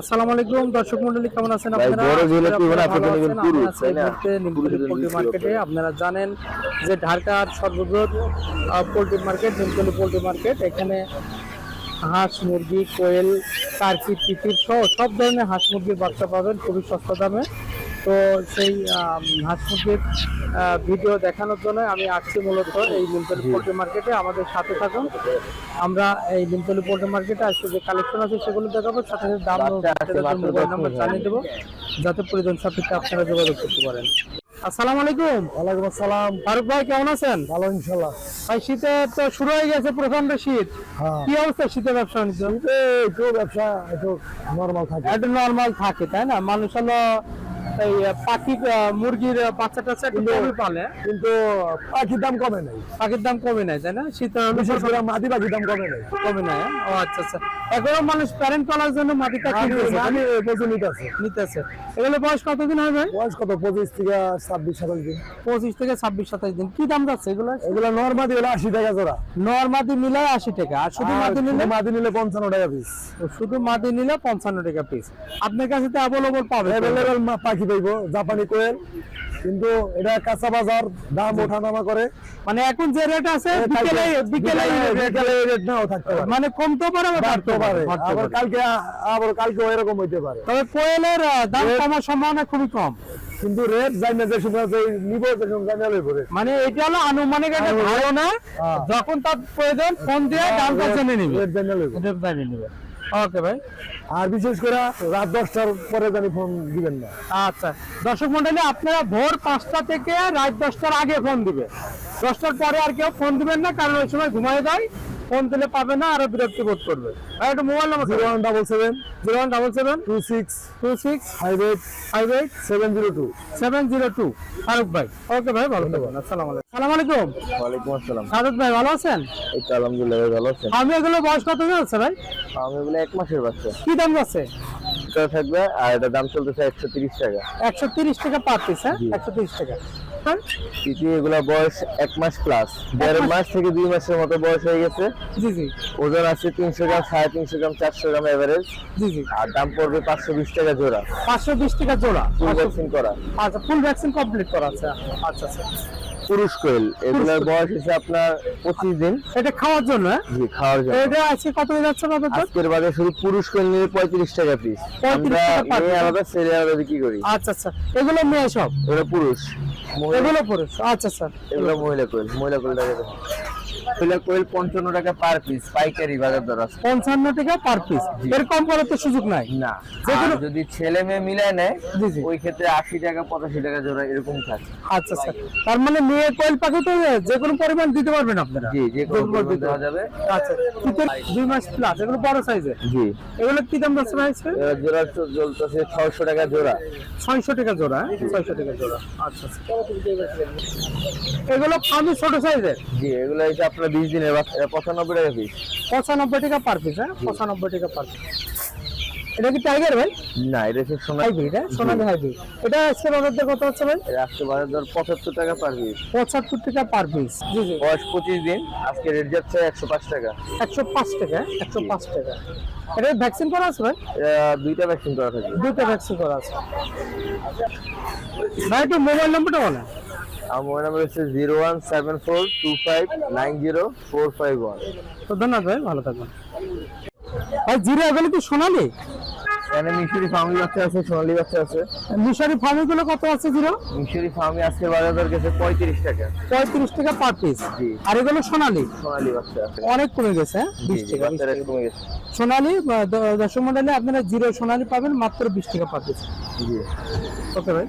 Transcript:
আসসালামু আলাইকুম দর্শক মণ্ডলী কেমন আছেন আপনারা? মানে আপনারা মার্কেটে জানেন যে ঢাকার সর্ববৃহৎ poultry poultry market Nimtoli poultry market. এখানে হাঁস মুরগি কোয়েল কার্কি তিতির সহ সব ধরনের হাঁস মুরগির বাচ্চা পাবেন খুবই সস্তা দামে। তো সেই হাঁস মুরগির ভিডিও দেখানোর জন্য আমি আসছি মূলত এই নিমতলী পোল্ট্রি মার্কেটে। আমাদের সাথে থাকুন। আমরা এই নিমতলী পোল্ট্রি মার্কেটে আজকে যে কালেকশন আছে সেগুলো দেখাবো সাথে সাথে দাম মোবাইল নাম্বার জানিয়ে দেবো। যাতে প্রয়োজন সাপেক্ষে আপনারা যোগাযোগ করতে পারেন। আসসালামু আলাইকুম। ওয়ালাইকুম আসসালাম। ফারুক ভাই কেমন আছেন? ভালো ইনশাল্লাহ ভাই শীতে তো শুরু হয়ে গেছে প্রচণ্ড শীত। হ্যাঁ। কি অবস্থা শীতের ব্যবসা বাণিজ্য? একটু ব্যবসা একটু নর্মাল থাকে। একটু নর্মাল থাকে তাই না? মানুষ হলো এই পাখি মুরগির বাচ্চা টাচ্চা কমই পালে। কিন্তু পাখির দাম কমে নাই। পাখির দাম কমে নাই তাই না? শীতের বিশেষ করে মাটি পাখির দাম কমে নাই। কমে নাই হ্যাঁ? ও আচ্ছা আচ্ছা। এখনও মানুষ প্যারেন্ট পালার জন্য আমি আছে নিতেছে। এগুলো বয়স কতদিন হবে? বয়স কত? পঁচিশ থেকে ছাব্বিশ সাতাশ দিন। পঁচিশ থেকে ছাব্বিশ সাতাশ দিন। কি দাম যাচ্ছে এগুলো? এগুলো নর্মাদি হলো আশি টাকা জোড়া। নর্মাদি মিলে আশি টাকা আর শুধু মাদি নিলে? মাদি নিলে পঞ্চান্ন টাকা পিস শুধু মাদি নিলে পঞ্চান্ন টাকা পিস আপনার কাছে তো অ্যাভেলেবল পাবে। অ্যাভেলেবেল পাখি পাইবো জাপানি কোয়েল। কিন্তু এটা কাঁচা বাজার দাম ওঠা নামা করে। মানে এখন যে রেট আছে বিকেলে বিকেলে বিকেলে এই নাও থাকতে পারে। মানে কমতে পারে বা বাড়তে পারে? আবার কালকে আবার কালকে এরকম হইতে পারে। তবে কোয়েলের দাম কমার সম্ভাবনা খুবই কম। কিন্তু রেট যাই না যে সময় নিব যে সময় জানি লইব মানে এটা হলো আনুমানিক একটা ধারণা। হ্যাঁ। যখন তার প্রয়োজন ফোন দিয়ে দামটা জেনে নিবে। রেট জানি লইব। এটা জানিয়ে নিবে। ওকে ভাই। আর বিশেষ করে রাত দশটার পরে জানি ফোন দিবেন না। আচ্ছা। দর্শক মন্ডলী আপনারা ভোর পাঁচটা থেকে রাত দশটার আগে ফোন দিবে। দশটার পরে আর কেউ ফোন দিবেন না কারণ ওই সময় ঘুমায় যায় ফোন দিলে পাবে না আরও বিরক্তি বোধ করবে। আর একটা mobile number zero one double seven zero one double seven two six two six five eight five eight seven zero two. Seven zero two. Farooq ভাই ওকে ভাই ভালো থাকবেন। আসসালামু আলাইকুম। সালাম আলাইকুম। ওয়ালাইকুম আসসালাম। ফারুক ভাই ভালো আছেন? এই তো আলহামদুলিল্লাহ ভালো আছেন। আমি এগুলো বয়স কত যাচ্ছে ভাই? আমি এগুলো এক মাসের বাচ্চা। কি দাম যাচ্ছে? এটা থাকবে আর এটা দাম চলতেছে একশো তিরিশ টাকা। একশো তিরিশ টাকা পার পিস হ্যাঁ? জি। একশো তিরিশ টাকা। হ্যাঁ? তিতি এগুলা বয়স এক মাস প্লাস দেড় মাস। থেকে দুই মাসের মতো বয়স হয়ে গেছে। জি জি। ওজন আছে তিনশো গ্রাম সাড়ে তিনশো গ্রাম চারশো গ্রাম এভারেজ জি জি। আর দাম পড়বে পাঁচশো বিশ টাকা জোড়া। পাঁচশো বিশ টাকা জোড়া। ফুল ভ্যাকসিন করা। আচ্ছা ফুল ভ্যাকসিন কমপ্লিট করা আছে। আচ্ছা আচ্ছা। পুরুষ কোয়েল। এগুলোর বয়স হচ্ছে আপনার পঁচিশ দিন। এটা খাওয়ার জন্য হ্যাঁ? জি খাওয়ার জন্য। এটা আজকে কত যাচ্ছে বাবা আজকের বাজারে শুধু পুরুষ কোয়েল নিয়ে পঁয়ত্রিশ টাকা পিস আমরা মেয়ে আলাদা ছেলে আলাদা বিক্রি করি। আচ্ছা আচ্ছা। এগুলো মেয়ে সব? এগুলো পুরুষ। এগুলো পুরুষ। আচ্ছা স্যার এগুলো মহিলা কোয়েল মহিলা কোয়েল টাকা কোয়েল পঞ্চান্ন টাকা পার পিস পাইকারি বাজার দর আছে। পঞ্চান্ন টাকা পার পিস এর কম করার তো সুযোগ নাই। না যদি ছেলে মেয়ে মিলায় নেয় জি জি। ওই ক্ষেত্রে আশি টাকা পঁচাশি টাকা জোড়া এরকম থাকে। আচ্ছা স্যার তার মানে মেয়ে কোয়েল পাখি তো যে কোনো পরিমাণ দিতে পারবেন আপনারা। জি যে কোনো পরিমাণ দেওয়া যাবে। আচ্ছা দুই মাস প্লাস এগুলো বড় সাইজের জি। এগুলো কি দাম যাচ্ছে ভাই জোড়া চলতেছে ছয়শো টাকা জোড়া। ছয়শো টাকা জোড়া হ্যাঁ? ছয়শো টাকা জোড়া। আচ্ছা আচ্ছা। এগুলো ফার্মি ছোট সাইজের জি এগুলো হচ্ছে আপনার বিশ দিনের বাচ্চা এটা পঁচানব্বই টাকা পিস পঁচানব্বই টাকা পার পিস হ্যাঁ? পঁচানব্বই টাকা পার পিস এটা কি টাইগার ভাই? না এটা হচ্ছে সোনা হাইব্রিড হ্যাঁ? সোনালি হাইব্রিড এটা আজকে বাজার দর কত হচ্ছে ভাই? এটা আজকে বাজার দর পঁচাত্তর টাকা পার পিস পঁচাত্তর টাকা পার পিস জি জি। বয়স পঁচিশ দিন আজকে রেট যাচ্ছে একশো পাঁচ টাকা। একশো পাঁচ টাকা একশো পাঁচ টাকা। এটা ভ্যাকসিন করা আছে ভাই? দুইটা ভ্যাকসিন করা থাকে। দুটো ভ্যাকসিন করা আছে। ভাই একটু মোবাইল নাম্বারটা বলেন আমার মোবাইল নাম্বার হচ্ছে zero one seven four two five nine zero four five one. তো ধন্যবাদ ভাই ভালো থাকবেন। ভাই জিরো এগুলো কি সোনালি? এখানে মিশরি ফার্মি বাচ্চা আছে সোনালি বাচ্চা আছে। মিশরি ফার্মি গুলো কত আছে জিরো? মিশরি ফার্মি আজকে বাজার দর গেছে পঁয়ত্রিশ টাকা। পঁয়ত্রিশ টাকা পার পিস জি। আর এগুলো সোনালি? সোনালি বাচ্চা অনেক কমে গেছে হ্যাঁ? বিশ টাকা কমে গেছে। সোনালি দশম মডেলে আপনারা জিরো সোনালি পাবেন মাত্র বিশ টাকা পার পিস জি। ওকে ভাই।